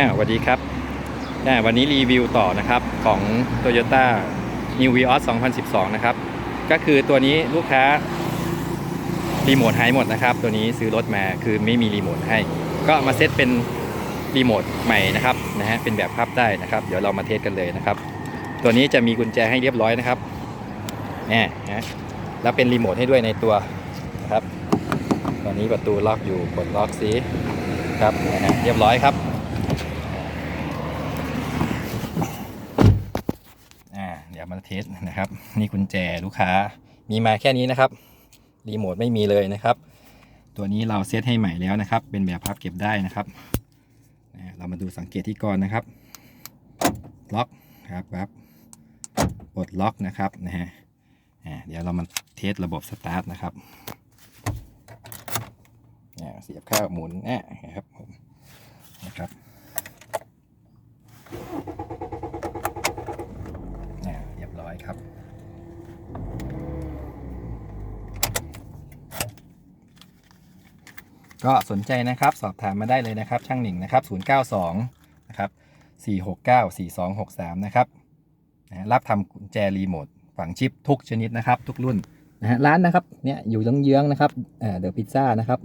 อ่าสวัสดีครับอ่าวันนี้รีวิวต่อนะครับของ Toyota New Vios 2012 นะครับ ก็คือตัวนี้ลูกค้ารีโมทหายหมดนะครับ ตัวนี้ซื้อรถมาคือไม่มีรีโมทให้ ก็มาเซตเป็นรีโมทใหม่นะครับนะฮะเป็นแบบพับได้นะครับ เดี๋ยวเรามาเทสกันเลยนะครับ ตัวนี้จะมีกุญแจให้เรียบร้อยนะครับเนี่นะแล้วเป็นรีโมทให้ด้วยในตัวนะครับ ตอนนี้ประตูล็อกอยู่กดล็อกซิครับนะฮะเรียบร้อยครับอ่าเดี๋ยวมาเทสนะครับ นี่กุญแจลูกค้ามีมาแค่นี้นะครับรีโมทไม่มีเลยนะครับ ตัวนี้เราเซตให้ใหม่แล้วนะครับ เป็นแบบพับเก็บได้นะครับนะเรามาดูสังเกตที่ก่อนนะครับ ล็อกครับครับปลดล็อกนะครับนะฮะเดี๋ยวเรามาเทสระบบสตาร์ทนะครับเสียบข้าวหมุนอะนะครับผมนะครับอ่าเรียบร้อยครับ ก็สนใจนะครับสอบถามมาได้เลยนะครับช่างหนิงนะครับ 092 นะครับ 469 4263 นะครับนะรับทำกุญแจรีโมทฝังชิปทุกชนิดนะครับ ทุกรุ่นนะฮะร้านนะครับเนี่ยอยู่เยื้องนะครับเดอะพิซซ่านะครับ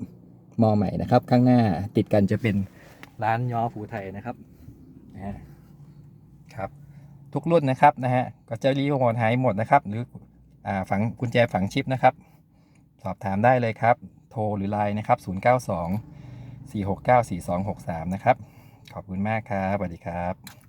มอใหม่นะครับ ข้างหน้าติดกันจะเป็นร้านย้อภูไทยนะครับนะฮะครับทุกรุ่นนะครับนะฮะก็จะรีโมทหายหมดนะครับ หรือฝังกุญแจฝังชิปนะครับ สอบถามได้เลยครับ โทรหรือไลน์นะครับ 092 469 4263 นะครับ ขอบคุณมากครับสวัสดีครับ